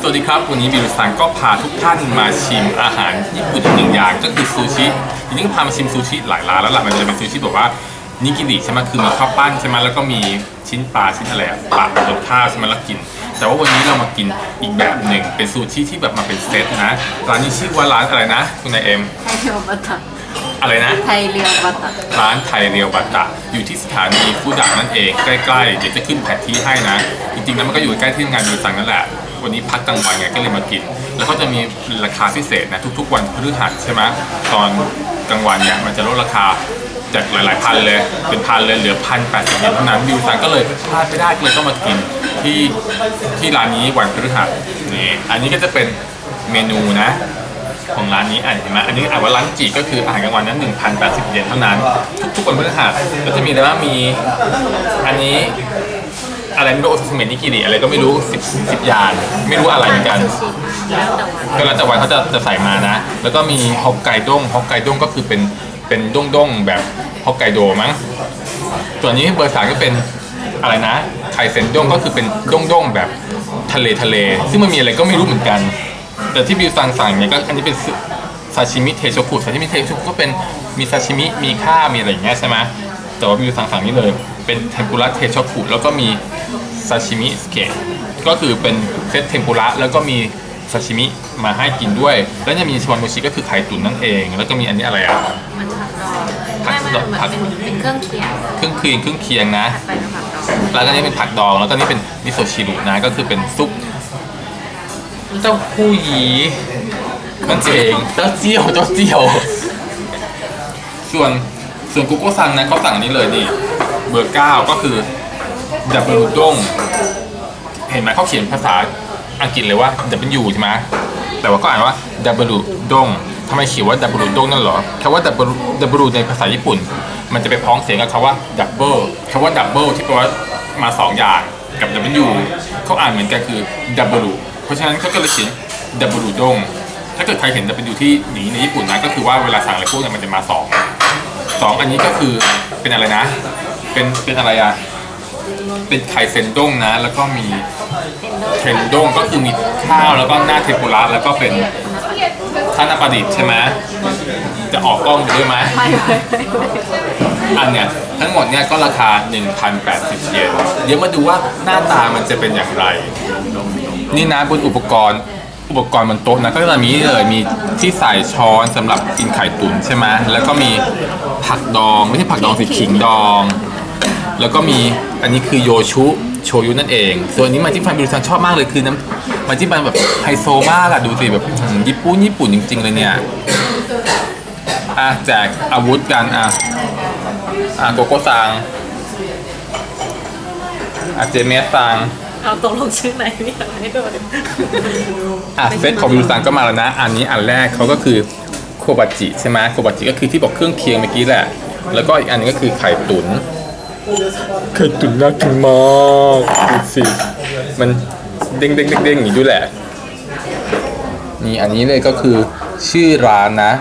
สวัสดีครับ วันนี้บิวซังก็พาทุกท่านมาชิมอาหารญี่ปุ่นอีกหนึ่งอย่างก็คือซูชิทีนี้ก็พามาชิมซูชิหลายร้านแล้วล่ะมันจะเป็นซูชิแบบว่านิกิริใช่ไหมคือมีข้าวปั้นใช่ไหมแล้วก็มีชิ้นปลาชิ้นอะไรอะปลาบนข้าวใช่ไหมแล้วกิน แต่ว่าวันนี้เรามากินอีกแบบหนึ่งเป็นซูชิที่แบบมาเป็นเซตนะร้านนี้ชื่อว่าร้านอะไรนะ คุณนายเอ็มไทยเรียวบัตะอะไรนะ ไทยเรียวบัตะร้านไทยเรียวบัตตะอยู่ที่สถานีฟูดะนั่นเองใกล้ๆเดี๋ยวจะขึ้นแผนที่ให้นะ จริงๆแล้วมันก็อยู่ใกล้ที่ทำงานบิวซังนั่นแหละ วันนี้พักกลางวันไงก็เลยมากิน แล้วเขาจะมีราคาพิเศษนะทุก ๆ วันพฤหัสใช่ไหมตอนกลางวันเนี่ยมันจะลดราคาจากหลายๆพันเลยเป็นพันเลยเหลือพันแปดสิบเยนเท่านั้นบิวซังก็เลยพลาดไม่ได้ก็เลยต้องมากินที่ที่ร้านนี้วันพฤหัสนี่อันนี้ก็จะเป็นเมนูนะ ของร้านนี้อ่านเห็นไหมอันนี้อ่านว่าร้านจีก็คืออาหารกลางวันนั้น1,080 เยนเท่านั้น ทุกๆวันพฤหัสก็จะมีอะไรบ้างมี อันนี้ อะไรไม่รู้โอซาสึเมะนิกิริอะไรก็ไม่รู้10 10อย่างไม่รู้อะไรเหมือนกัน แล้วแต่วันก็แล้วแต่วันเขาจะจะใส่มานะ แล้วก็มีฮอกไกด้งฮอกไกด้งก็คือเป็นเป็นด้งด้งๆแบบฮอกไกโดมั้ง ส่วนนี้เบอร์สามก็เป็นอะไรนะไข่เซนด้งก็คือเป็นด้งด้งๆแบบทะเลทะเล ซึ่งมันมีอะไรก็ไม่รู้เหมือนกัน แต่ที่บิวสั่งสั่งเนี่ยก็อันนี้เป็นซาชิมิเทโชกุซาชิมิเทโชกุก็เป็นมีซาชิมิมีข้าวมีอะไรอย่างเงี้ยใช่ไหม แต่ว่าบิวสั่งสั่งนี่เลย เป็นเทมปุระเทโชกุแล้วก็มีซาชิมิสเกะก็คือเป็นเซตเทมปุระแล้วก็มีซาชิมิมาให้กินด้วย แล้วจะมีชวนโมชิก็คือไข่ตุ๋นนั่นเอง แล้วก็มีอันนี้อะไรอะมันผักดองผัไม่กไม่ดองเหมือนเป็นเป็นเครื่องเคียงเครื่องเคียงเครื่องเคียงนะไปกับผักดองแล้วก็นี่เป็นผักดองแล้วก็นี่เป็นมิโซะชิรุนะก็คือเป็นซุปเต้าหู้ยี้มันเองเต้าเจี้ยวเต้าเจี้ยว ส่วน ส่วนกุ๊กโกซังนะเขาสั่งอันนี้เลยนี่เบอร์เก้าก็คือดับเบิลด้งเห็นไหมเขาเขียนภาษาอังกฤษเลยว่า W ใช่ไหมแต่ว่าก็อ่านว่า W ดงทำไมเขียนว่า W ดงนั่นเหรอคำว่า W W ในภาษาญี่ปุ่น มันจะไปพ้องเสียงกับคำว่า double คำว่า double ที่แปลว่ามาสองอย่างกับ W เขาอ่านเหมือนกันคือ W เพราะฉะนั้นเขาก็เลยเขียน W ดงถ้าเกิดใครเห็น W ที่หนีในญี่ปุ่นนะก็คือว่าเวลาสั่งอะไรพวกเนี้มันจะมาสอง สองอันนี้ก็คือเป็นอะไรนะ เป็นเป็นอะไรอะเป็นไข่เซนด้งนะ แล้วก็มีเทนด้งก็คือมีข้าวแล้วก็หน้าเทมปุระแล้วก็เป็นข้าวหน้าปลาดิบใช่ไหมจะออกกล้องด้วยไหมไม่ไม่ไม่ไม่อันเนี้ยทั้งหมดเนี่ยก็ราคา 1,080 เยนเดี๋ยวมาดูว่าหน้าตามันจะเป็นอย่างไร นี่นะบนอุปกรณ์ อุปกรณ์บนโต๊ะนะก็จะมีเลยมีที่ใส่ช้อนสำหรับกินไข่ตุ๋นใช่ไหมแล้วก็มีผักดองไม่ใช่ผักดองสิขิงดอง แล้วก็มีอันนี้คือโยชุโชยุนั่นเอง ส่วนนี้มาที่ฟันบิวซันชอบมากเลยคือน้ำมันที่มันแบบไฮโซมากอะดูสิแบบญี่ปุ่นญี่ปุ่นจริง ๆ เลยเนี่ยอะแจกอาวุธกันอะอะโกโก้ซังอะเจเมสซัง เอาตกลงชื่อไหนพี่อยากให้โดนอะเซตของบิวซังก็มาแล้วนะ อันนี้อันแรกเขาก็คือโคบาจิใช่ไหมโคบาจิก็คือที่บอกเครื่องเคียงเมื่อกี้แหละ แล้วก็อีกอันนึงก็คือไข่ตุ๋นไข่ตุ๋นน่ากินมากดูสิมันเด้งเด้งเด้งเด้งอย่างนี้ด้วยแหละ นี่อันนี้เลยก็คือชื่อร้านนะ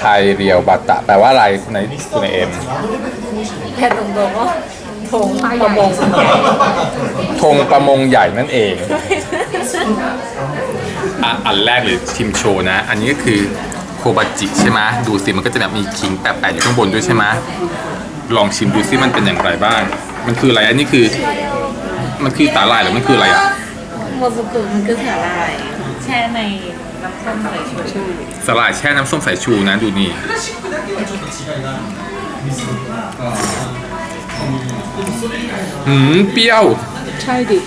ไทยเรียวบาตะแปลว่าอะไรในคุณเอ็มแค่ตรงๆว่า ถงประมงธงประมงใหญ่นั่นเองอะอันแรกเลยชิมโชว์นะ อันนี้ก็คือโคบาจิใช่ไหมดูสิมันก็จะแบบมีขิงแปะๆอยู่ข้างบนด้วยใช่ไหมลองชิมดูสิมันเป็นอย่างไรบ้าง มันคืออะไรอันนี้คือ มันคือสาหร่ายหรือมันคืออะไรอะโมซุกุมันคือสาหร่ายแช่ในน้ำส้มสายชูชูสาหร่ายแช่น้ำส้มสายชูนะดูนี่ หืมเปรี้ยว ใช่ดิ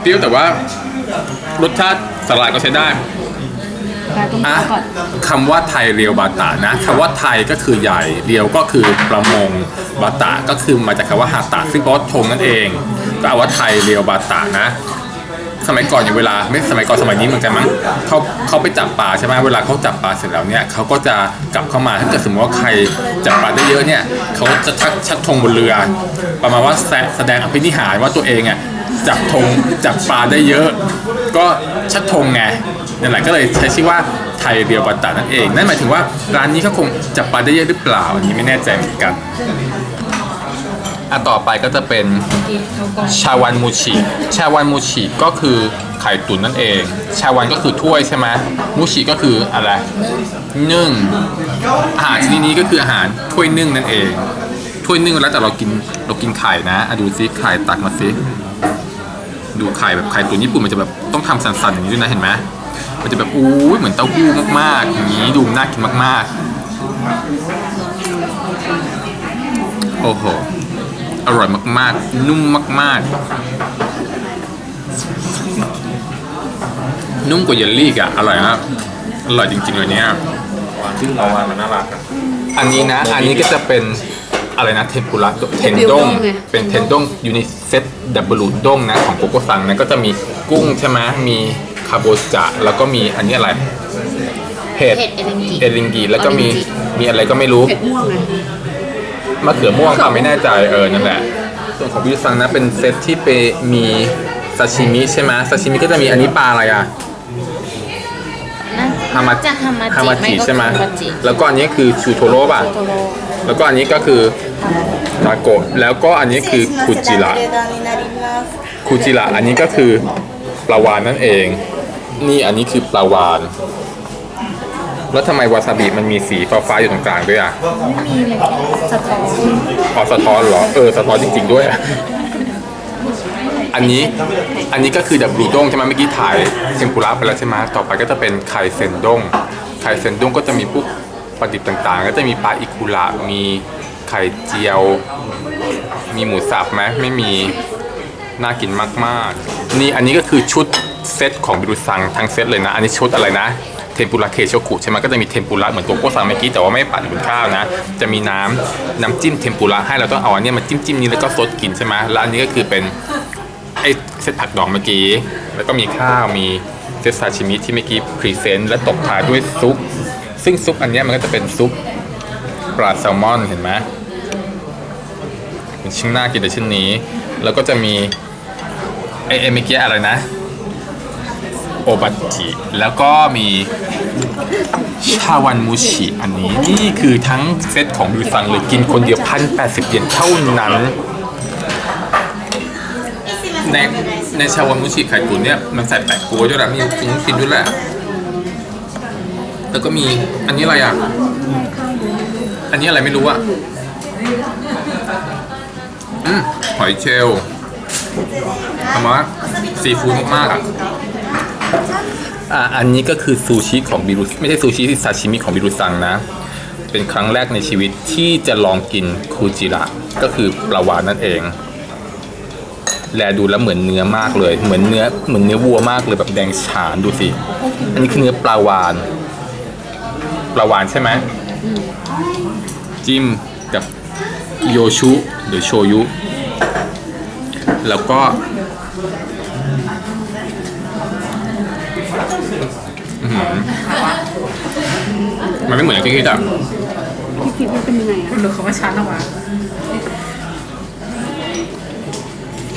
เปรี้ยวแต่ว่ารสชาติสาหร่ายก็ใช้ได้ แต่ต้องอะก่อน คำว่าไทยเรียวบาตานะคำว่าไทยก็คือใหญ่เรียวก็คือประมงบาตาก็คือมาจากคำว่าฮาตาซึ่งแปลว่าธงนั่นเอง ก็เอาว่าไทยเรียวบาตานะ สมัยก่อนอย่างเวลาไม่สมัยก่อนสมัยนี้เหมือนกันมั้งเขาเขาไปจับปลาใช่ไหมเวลาเขาจับปลาเสร็จแล้วเนี่ยเขาก็จะกลับเข้ามาถ้าเกิดสมมติว่าใครจับปลาได้เยอะเนี่ยเขาจะชักชักธงบนเรือ ประมาณว่าแสดงอภินิหารว่าตัวเองอะจับธงจับปลาได้เยอะ ก็ชักธงไงนั่นแหละก็เลยใช้ชื่อว่าไทยเรียวบาตานั่นเองนั่นหมายถึงว่าร้านนี้เขาคงจับปลาได้เยอะหรือเปล่าอันนี้ไม่แน่ใจเหมือนกัน อะต่อไปก็จะเป็นชาวันมูชิชาวันมูชิก็คือไข่ตุ๋นนั่นเอง ชาวันก็คือถ้วยใช่ไหมมูชิก็คืออะไรนึ่งอาหารชนิดนี้ก็คืออาหารถ้วยนึ่งนั่นเองถ้วยนึ่งแล้วแต่เรากินเรากินไข่นะอะดูซิไข่ตักมาซิดูไข่แบบไข่ตุ๋นญี่ปุ่นมันจะแบบต้องทำสันๆอย่างนี้ด้วยนะเห็นไหมมันจะแบบอู้เหมือนเต้าหู้มากๆอย่างนี้ดูน่ากินมากๆ โอ้โห อร่อยมากๆ นุ่มมากๆ นุ่มกว่าเยลลี่อีกอะอร่อยครับอร่อยจริงๆเลยเนี่ยชื่อเราว่ามันน่ารักอะอันนี้นะ อันนี้ก็จะเป็นอะไรนะเทมปุระเทนด้งเป็นเทนด้งยูนิเซตดับเบิลด้งนะของโกโก้ซังนะก็จะมีกุ้งใช่ไหมมีคาโบจะแล้วก็มีอันนี้อะไรเห็ดเผ็ดเอลิงกิเอลิงกีแล้วก็มีออรินจิมีอะไรก็ไม่รู้เผ็ดม่วงไง มะเขือม่วงค่ะไม่แน่ใจเออนั่นแหละส่วนของพิซซังนะเป็นเซตที่ไปมีซาชิมิใช่ไหมซาชิมิก็จะมีอันนี้ปลาอะไรอะฮามาจะฮามาฮามาจิจิใช่ไหมฮามาจิ แล้วก็อันนี้คือชูโทโร่ป่ะ โตโรแล้วก็อันนี้ก็คือทาโกะแล้วก็อันนี้คือคุจิระคุจิระอันนี้ก็คือปลาวานนั่นเอง นี่อันนี้คือปลาวาน แล้วทำไมวาซาบิมันมีสีฟ้าๆอยู่ตรงกลางด้วยอะไม่มีเลยสะท้อนอ๋อสะท้อนเหรอ เออสะท้อนจริง ๆด้วยอะอันนี้ อันนี้ก็คือดับลูด้งใช่ไหมเมื่อกี้ถ่ายเทมปุระไปแล้วใช่ไหมต่อไปก็จะเป็นไข่เซนด้ง ไข่เซนด้งก็จะมีพวกปลาดิบต่างๆ ก็จะมีปลาอิคุระ มีไข่เจียว มีหมูสับไหมไม่มี น่ากินมากๆ นี่อันนี้ก็คือชุดเซตของบิรุซังทั้งเซตเลยนะ อันนี้ชุดอะไรนะ เทมปุระเคโชกุใช่ไหมก็จะมีเทมปุระเหมือนโกโก้ซังเมื่อกี้แต่ว่าไม่ปัดบนข้าวนะ จะมีน้ำน้ำจิ้มเทมปุระให้เราต้องเอาอันนี้มาจิ้มจิ้มนี้แล้วก็ซดกินใช่ไหมแล้วอันนี้ก็คือเป็นไอเซตผักดองเมื่อกี้ แล้วก็มีข้าวมีเซตซาชิมิที่เมื่อกี้พรีเซนต์และตบท้ายด้วยซุป ซึ่งซุปอันนี้มันก็จะเป็นซุปปลาแซลมอนเห็นไหมเป็นชิ้นหน่ากินแต่ชิ้นนี้ แล้วก็จะมีไอเอเมื่อกี้อะไรนะ โอบัจิแล้วก็มีชาวันมูชิอันนี้ นี่คือทั้งเซตของบิวซังเลยกินคนเดียวพันแปดสิบเยนเท่านั้น ในในชาวันมูชิไข่ตุ๋นเนี่ย มันใส่แปะกล้วด้วยแหละมีกินกินด้วยแหละแล้วก็มีอันนี้อะไรอะ อันนี้อะไรไม่รู้อะอืมหอยเชลทำว่าซีฟู้ดมากๆอะ อ่าอันนี้ก็คือซูชิของบิรุไม่ใช่ซูชิที่ซาชิมิของบิรุซังนะ เป็นครั้งแรกในชีวิตที่จะลองกินคูจิระก็คือปลาวานนั่นเอง แลดูแล้วเหมือนเนื้อมากเลย เหมือนเนื้อเหมือนเนื้อวัวมากเลยแบบแดงฉานดูสิอันนี้คือเนื้อปลาวานปลาวานใช่ไหมจิ้มกับโยชุหรือโชยุ แล้วก็ มันไม่เหมือนที่คิดอ่ะ คุณรู้เขาว่าชั้นออกมา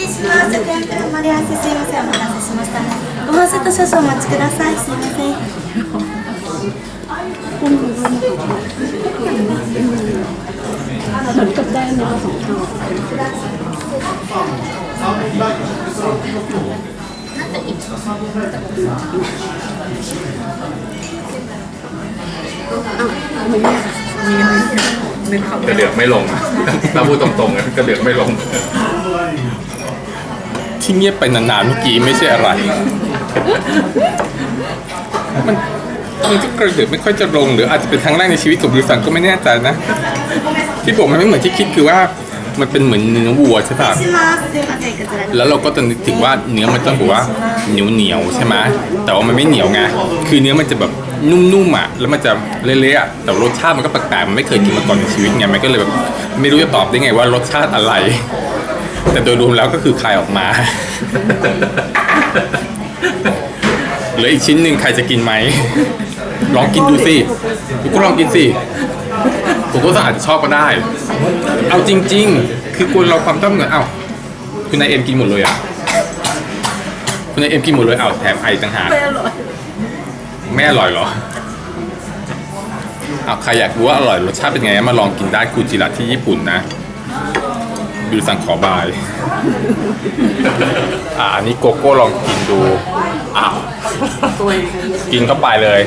失礼します。天ぷら盛り合わせすいません。お待たせしました。ご飯セット少々お待ちください。すいません。 นึกเ ขากระเดือกไม่ลงถ้าพูดตรงๆนะกระเดือกไม่ลง ที่เงียบไปนานๆเมื่อกี้ไม่ใช่อะไร มันมันก็กระเดือกไม่ค่อยจะลงหรืออาจจะเป็นครั้งแรกในชีวิตของบิวสันก็ไม่แน่ใจนะ ที่บอกมันไม่เหมือนที่คิดคือว่า มันเป็นเหมือนเนื้อวัวใช่ป่ะแล้วเราก็จะนึกถึงว่าเนื้อมันต้องบอกว่าเหนียวเหนียวใช่ไหมแต่ว่ามันไม่เหนียวไงคือเนื้อมันจะแบบนุ่มๆอะแล้วมันจะเละๆอะแต่รสชาติมันก็แปลกๆมันไม่เคยกินมาก่อนในชีวิตไงมันก็เลยแบบไม่รู้จะตอบได้ไงว่ารสชาติอะไร แต่โดยรวมแล้วก็คือคายออกมาเหลืออีกชิ้นหนึ่งใครจะกินไหมลองกินดูสิทุกคลองกินสิ ผมก็อาจจะชอบก็ได้ เอาจริง ๆ คือคนเราความต้องเหมือนเอ้าคุณนายเอ็มกินหมดเลยอะคุณนายเอ็มกินหมดเลยเอ้าแถมไอต่างหากไม่อร่อยเหรออ้าวใครอยากรู้ว่าอร่อยรสชาติเป็นไงมาลองกินได้คูจิระที่ญี่ปุ่นนะบิวสั่งขอบาย อ่าอันนี้โกโก้ลองกินดู อ้าวตัวเองกินเข้าไปเลย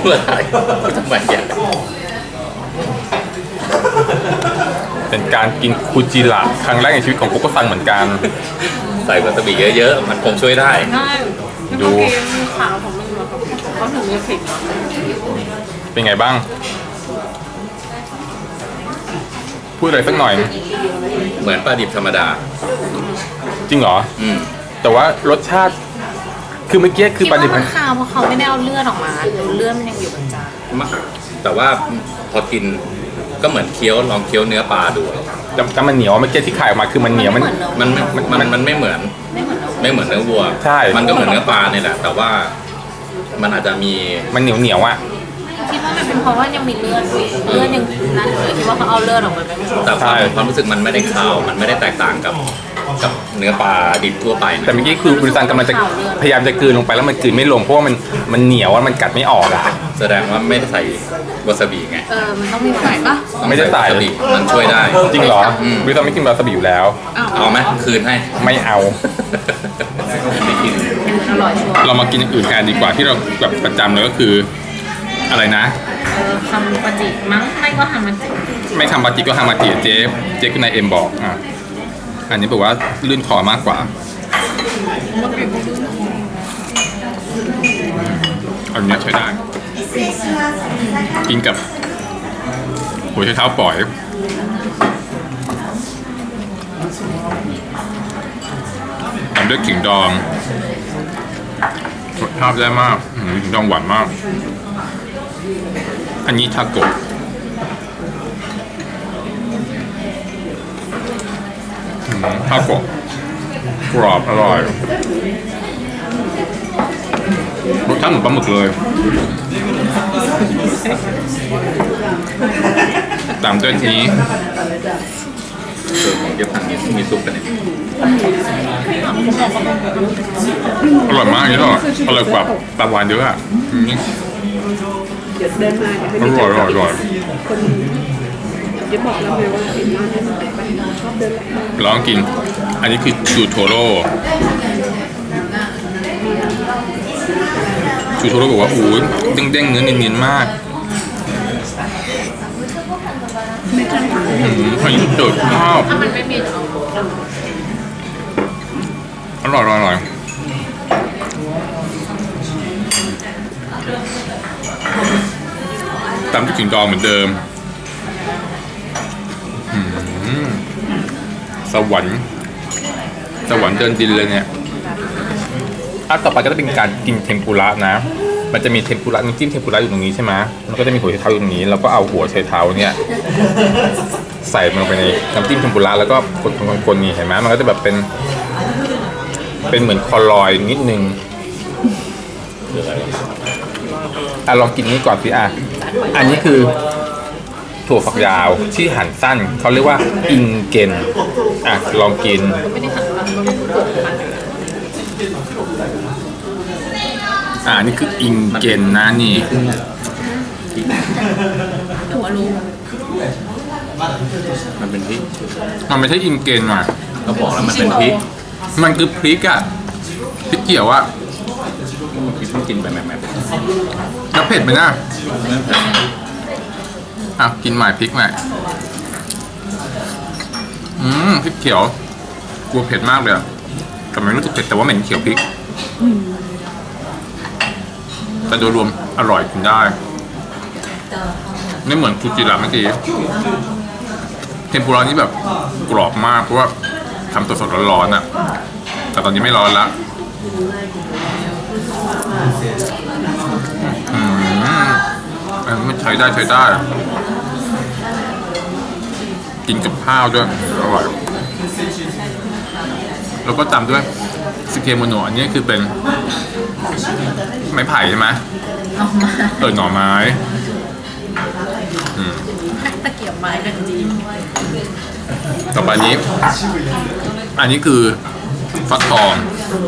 เพื่ออะไรทำไมอะ เป็นการกินคูจิระครั้งแรกในชีวิตของโกโก้ซังเหมือนกัน ใส่วาซาบิเยอะๆ มันคงช่วยได้ ได้ดูเมื่อกี้ขาวของมันมาเขาถึงไม่ผิดเป็นไงบ้าง พูดอะไรสักหน่อย เหมือนปลาดิบธรรมดา จริงเหรอ อืม แต่ว่ารสชาติ คือเมื่อกี้คือปลาดิบคิดว่ามันขาวเพราะเขาไม่ได้เอาเลือดออกมาเลือดมันยังอยู่บนจานมะแต่ว่าพอกิน ก็เหมือนเคี้ยวลองเคี้ยวเนื้อปลาดูแต่แต่มันเหนียวเมื่อกี้ที่ขายออกมาคือมันเหนียวมัน มันมันมันมันไม่เหมือน ไม่เหมือนเราไม่เหมือนเนื้อวัว ใช่ มันก็เหมือนเนื้อปลาเนี่ยแหละ แต่ว่ามันอาจจะมีมันเหนียวเหนียวๆอะ คิดว่ามันเป็นเพราะว่ายังมีเลือดเลือดยังนั่นอยู่คิดว่าเขาเอาเลือดออกมาไหมแต่ความใช่ ความรู้สึกมันไม่ได้คาว มันไม่ได้แตกต่างกับ กับเนื้อปลาดิบทั่วไปนะแต่เมื่อกี้คือบริษัทกำลังจะพยายามจะกลืนลงไปแล้วมันกลืนไม่ลงเพราะว่ามันมันเหนียวอะมันกัดไม่ออกอะแสดงว่าไม่ได้ใส่วาซาบิไงเออ มันต้องมีใส่ปะต้องไม่ได้ใส่วาซาบิมันช่วยได้ จริงเหรออืมบริษัทไม่กินวาซาบิอยู่แล้วอ้าวเอาไหมคืนให้ ไม่เอา ไม่กินอร่อยชัวร์เรามากินอย่างอื่นกันดีกว่าที่เราแบบประจำเลยก็คือ อะไรนะ เออทำปฏิมั้ง ไม่ก็ทำมันจิไม่ทำบาติก็ทำมาติเจ๊เจ๊คือนายเอ็มบอกอะ อันนี้แปลว่าลื่นคอมากกว่าอันนี้ใช้ได้กินกับหัวใช้เท้าปล่อยทำด้วยขิงดองรชาติได้มากขิงดองหวานมาก อันนี้ทาโก ทาโกะกรอบอร่อยรสชาติเหมือนปลาหมึกเลย ตามด้วยนี้เดี๋ยวทางนี้มีซุปกันเนี่ยอร่อยมากนี่ก็อร่อยกว่าปลาวานเยอะอะอืมเดี๋ยวเดินมาเดี๋ยวไม่อมีร่อยอร่อยอร่อย คนเดี๋ยวบอกแล้วไงว่าเห็นร้านนี้มันไปชอบเดินไหลลองกิน อันนี้คือจูโทโร่จูโทโร่บอกว่าโอ้ยเด้งๆเนื้อเนียนๆมากอืมอันนี้เดือดดชอบถ้ามันไม่มีอร่อยอร่อยอร่อยตามที่ขิงดองเหมือนเดิม สวรรค์ สวรรค์เดินดินเลยเนี่ยอันต่อไปก็จะเป็นการกินเทมปุระนะ มันจะมีเทมปุระน้ำจิ้มเทมปุระอยู่ตรงนี้ใช่ไหมมันก็จะมีหัวไชเท้าอยู่ตรงนี้แล้วก็เอาหัวไชเท้าเนี่ยใส่มันลงไปในน้ำจิ้มเทมปุระแล้วก็คนๆๆนี่เห็นไหมมันก็จะแบบเป็น เป็นเหมือนคอลอยนิดนึงอะลองกินนี้ก่อนสิอะ อันนี้คือถั่วฝักยาวที่หั่นสั้นเขาเรียกว่าอิงเกน อะลองกินไม่ได้หันมันมันเกิดมันอ่านี่คืออิงเกนนะนี่หัวรู้มันเป็นพริกมันไม่ใช่อิงเกนอะก็บอกแล้วมันเป็นพริก มันคือพริกอะพริกเกี่ยวอะพริกต้องกินไปแบบแบบแล้วเผ็ดไหมนะอะกินใหม่พริกใหม่ อืมพริกเขียวกลัวเผ็ดมากเลยอะแต่ไม่รู้สึกเผ็ดแต่ว่าเหม็นเขียวพริก แต่โดยรวมอร่อยกินได้ ไม่เหมือนคูจิระเมื่อกี้เทมปุระนี่แบบกรอบมากเพราะว่าทำสดๆร้อนๆอะ แต่ตอนนี้ไม่ร้อนละอืมอันนี้ใช้ได้ใช้ได้ กินกับข้าวด้วย อร่อย แล้วก็ตามด้วยสเคโมโนะอันนี้คือเป็น ไม้ไผ่ใช่ไหมเอามาเออหน่อไม้ตะเกียบไม้เป็นจีต่อไปนี้ อันนี้คือฟักทอง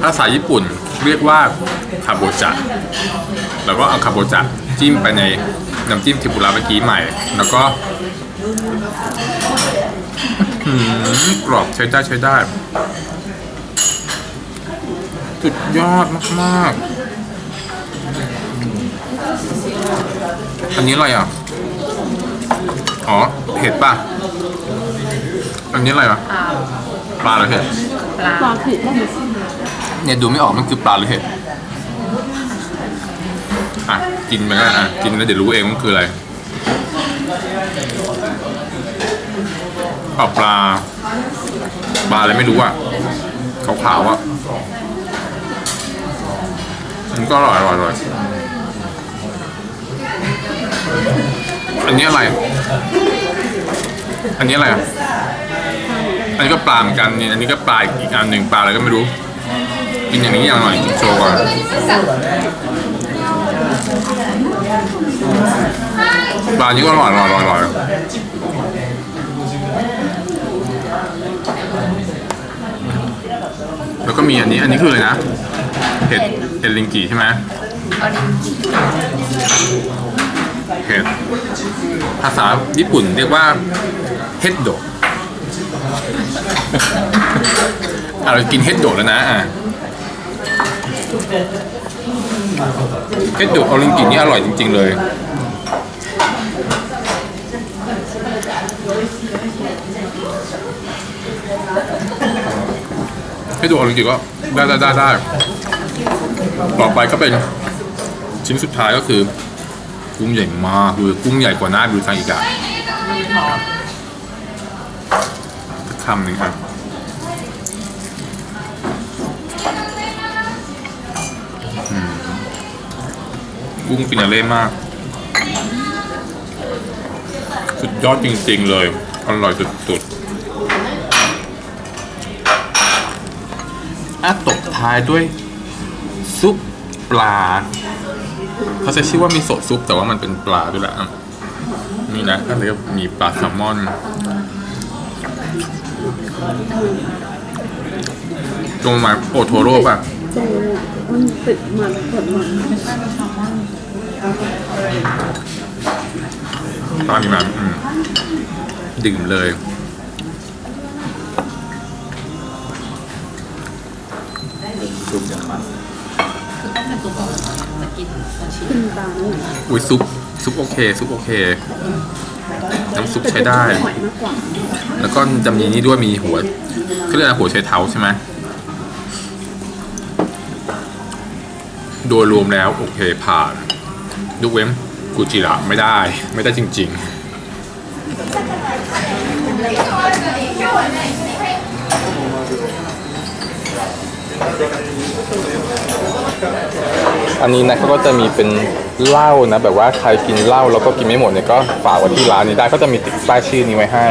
ภาษาญี่ปุ่นเรียกว่าคาโบจะแล้วก็เอาคาโบจะจิ้มไปในน้ำจิ้มเทมปุระเมื่อกี้ใหม่ แล้วก็อืมม กรอบใช้ได้ใช้ได้สุดยอดมากๆ อันนี้อะไรอะ อ๋อเห็ดป่ะ อันนี้อะไรอะอ่าปลาหรือเห็ดปลาปลาผิดได้ไหมเนี่ยดูไม่ออกมันคือปลาหรือเห็ด อะ กินไปก็ได้อะ กินแล้วเดี๋ยวรู้เองว่ามันคืออะไร เอาปลา ปลาอะไรไม่รู้อะขาวๆอะมันก็อร่อยอร่อยอร่อยอันนี้อะไร อันนี้อะไรอะอันนี้ก็ปลาเหมือนกันนี่อันนี้ก็ปลาอีกอีกอันหนึ่งปลาอะไรก็ไม่รู้ กินอย่างนี้อย่างหน่อยกินโชว์ก่อนปลานี้ก็อร่อยอร่อยอร่อย แล้วก็มีอันนี้ อันนี้คืออะไรนะ เห็ด เห็ดลิงกีใช่ไหมเห็ด ภาษาญี่ปุ่นเรียกว่าเฮดโดอะเรากินเฮดโดแล้วนะอะเฮดโดดออริงกินี่อร่อยจริง ๆ เลย เฮดโดดออริงกิก็ได้ได้ได้ได้ต่อไปก็เป็นชิ้นสุดท้ายก็คือ กุ้งใหญ่มากคือกุ้งใหญ่กว่าหน้าดูซังอีกอะคำหนึ่งครับกุ้งฟินาเล่มาก สุดยอดจริงๆเลย อร่อยสุดๆ อะตบท้ายด้วยซุปปลาเขาจะชื่อว่ามีโซซุป แต่ว่ามันเป็นปลาด้วยแหละอะนี่นะก็เลยมีปลาแซลมอนตรงมาโอโทโร่ป่ะตรงมันติดมันกดมันตอนนี้มาอืมดื่มเลย ซุปอย่างมันขึ้นตาเนี่ยอุ้ยซุปซุปโอเค ซุปโอเค น้ำซุปใช้ได้ หอยมากกว่าแล้วก็จะมีนี่ด้วยมีหัวเขาเรียกอะไรหัวไชเท้าใช่ไหมโดยรวมแล้วโอเคผ่านยกเว้นกูจิระไม่ได้ ไม่ได้จริง ๆ อันนี้นะเขาก็จะมีเป็นเหล้านะ แบบว่าใครกินเหล้าแล้วก็กินไม่หมดเนี่ยก็ฝากไว้ที่ร้านนี้ได้ก็จะมีติดป้ายชื่อนี้ไว้ให้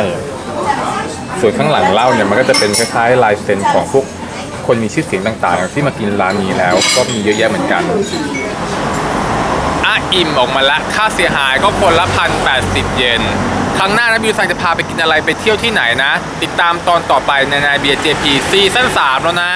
ส่วนข้างหลังเหล้าเนี่ยมันก็จะเป็นคล้ายๆลายเซ็นของพวกคนมีชื่อเสียงต่างๆ ที่มากินร้านนี้แล้ว ก็มีเยอะแยะเหมือนกันอะอิ่มออกมาละค่าเสียหายก็คนละพันแปดสิบเยนครั้งหน้านะบิวซังจะพาไปกินอะไรไปเที่ยวที่ไหนนะ ติดตามตอนต่อไปในนายเบียร์เจพีซีซั่นสามแล้วนะ